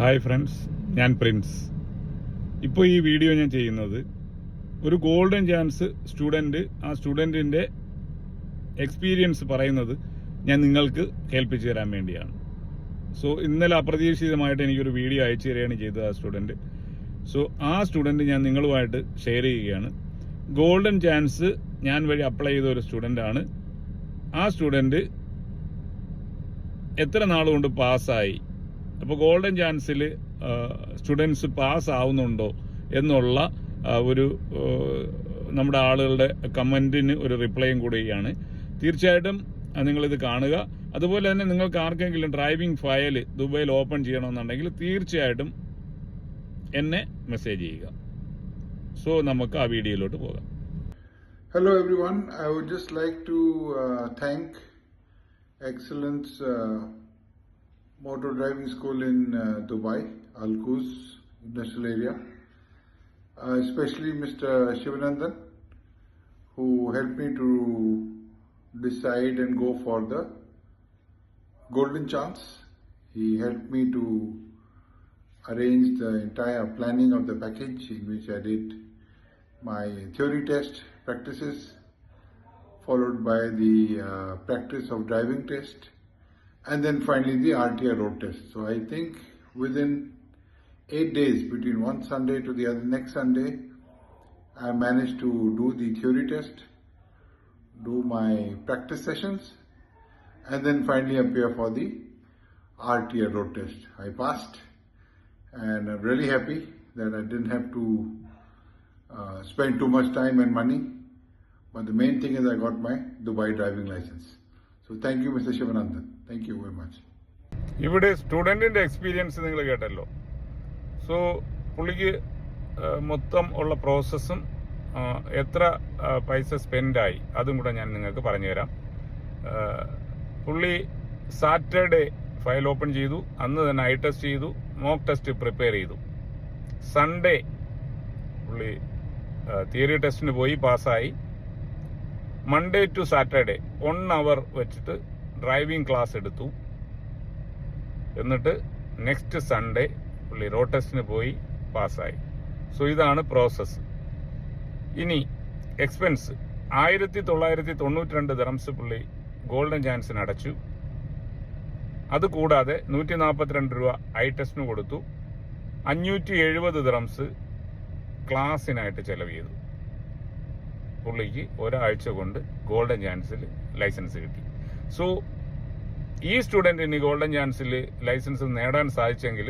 Hi friends ഞാൻ Prince. ഇപ്പോൾ ഈ വീഡിയോ ഞാൻ ചെയ്യുന്നത് ഒരു ഗോൾഡൻ ചാൻസ് സ്റ്റുഡന്റ് ആ സ്റ്റുഡന്റിന്റെ എക്സ്പീരിയൻസ് പറയുന്നത് ഞാൻ നിങ്ങൾക്ക് കേൾപ്പിച്ചു തരാൻ വേണ്ടിയാണ്. സോ ഇന്നലെ അപ്രതീക്ഷിതമായിട്ട് എനിക്കൊരു വീഡിയോ അയച്ചു തരികയാണ് ചെയ്തത് ആ സ്റ്റുഡന്റ് സോ ആ സ്റ്റുഡന്റ് ഞാൻ നിങ്ങളുമായിട്ട് ഷെയർ ചെയ്യുകയാണ്. ഗോൾഡൻ ചാൻസ് ഞാൻ വഴി അപ്ലൈ ചെയ്ത ഒരു സ്റ്റുഡന്റാണ് ആ സ്റ്റുഡന്റ് എത്ര നാളുകൊണ്ട് പാസ്സായി അപ്പോൾ ഗോൾഡൻ ചാൻസിൽ സ്റ്റുഡൻസ് പാസ് ആവുന്നുണ്ടോ എന്നുള്ള ഒരു നമ്മുടെ ആളുകളുടെ കമന്റിന് ഒരു റിപ്ലൈയും കൂടിയാണ്. തീർച്ചയായിട്ടും നിങ്ങളിത് കാണുക. അതുപോലെ തന്നെ നിങ്ങൾക്ക് ആർക്കെങ്കിലും ഡ്രൈവിംഗ് ഫയൽ ദുബായിൽ ഓപ്പൺ ചെയ്യണമെന്നുണ്ടെങ്കിൽ തീർച്ചയായിട്ടും എന്നെ മെസ്സേജ് ചെയ്യുക. സോ നമുക്ക് ആ വീഡിയോയിലോട്ട് പോകാം. Hello everyone I would just like to thank uh, Motor Driving School in uh, Dubai, Al Quoz Industrial Area, uh, especially Mr. Shivanandan, who helped me to decide and go for the golden chance. He helped me to arrange the entire planning of the package in which I did my theory test practices, followed by the uh, practice of driving test, and then finally the RTR road test. So I think within eight days, between one Sunday to the other next Sunday, I managed to do the theory test, do my practice sessions, and then finally appear for the RTR road test. I passed, and I'm really happy that I didn't have to uh, spend too much time and money. But the main thing is I got my Dubai driving license. So thank you mister Shivanandan thank you very much ഇവിടെ സ്റ്റുഡന്റിന്റെ experience നിങ്ങൾ കേട്ടല്ലോ. So പുള്ളിക്ക് മൊത്തം ഉള്ള പ്രോസസ്സും എത്ര പൈസ സ്പെൻഡായി അതും കൂടെ ഞാൻ നിങ്ങൾക്ക് പറഞ്ഞു തരാം പുള്ളി സാറ്റർഡേ ഫയൽ ഓപ്പൺ ചെയ്തു അന്ന് തന്നെ ഐ ടെസ്റ്റ് ചെയ്തു മോക്ക് ടെസ്റ്റ് പ്രിപ്പയർ ചെയ്തു. സൺഡേ പുള്ളി തിയറി ടെസ്റ്റിന് പോയി പാസ്സായി. Monday to Saturday one hour വെച്ചിട്ട് ഡ്രൈവിംഗ് ക്ലാസ് എടുത്തു. എന്നിട്ട് നെക്സ്റ്റ് സൺഡേ പുള്ളി റോഡ് ടെസ്റ്റിന് പോയി പാസ്സായി. സോ ഇതാണ് പ്രോസസ്സ് ഇനി എക്സ്പെൻസ് ആയിരത്തി തൊള്ളായിരത്തി തൊണ്ണൂറ്റി രണ്ട് ദറംസ് പുള്ളി ഗോൾഡൻ ചാൻസിന് അടച്ചു. അതുകൂടാതെ നൂറ്റി നാൽപ്പത്തിരണ്ട് രൂപ ഐ ടെസ്റ്റിന് കൊടുത്തു. അഞ്ഞൂറ്റി എഴുപത് ദറംസ് ക്ലാസ്സിനായിട്ട് ചെലവ് ചെയ്തു. പുള്ളിക്ക് ഒരാഴ്ച കൊണ്ട് ഗോൾഡൻ ചാൻസിൽ ലൈസൻസ് കിട്ടി. സോ ഈ സ്റ്റുഡന്റിന് ഗോൾഡൻ ചാൻസിൽ ലൈസൻസ് നേടാൻ സാധിച്ചെങ്കിൽ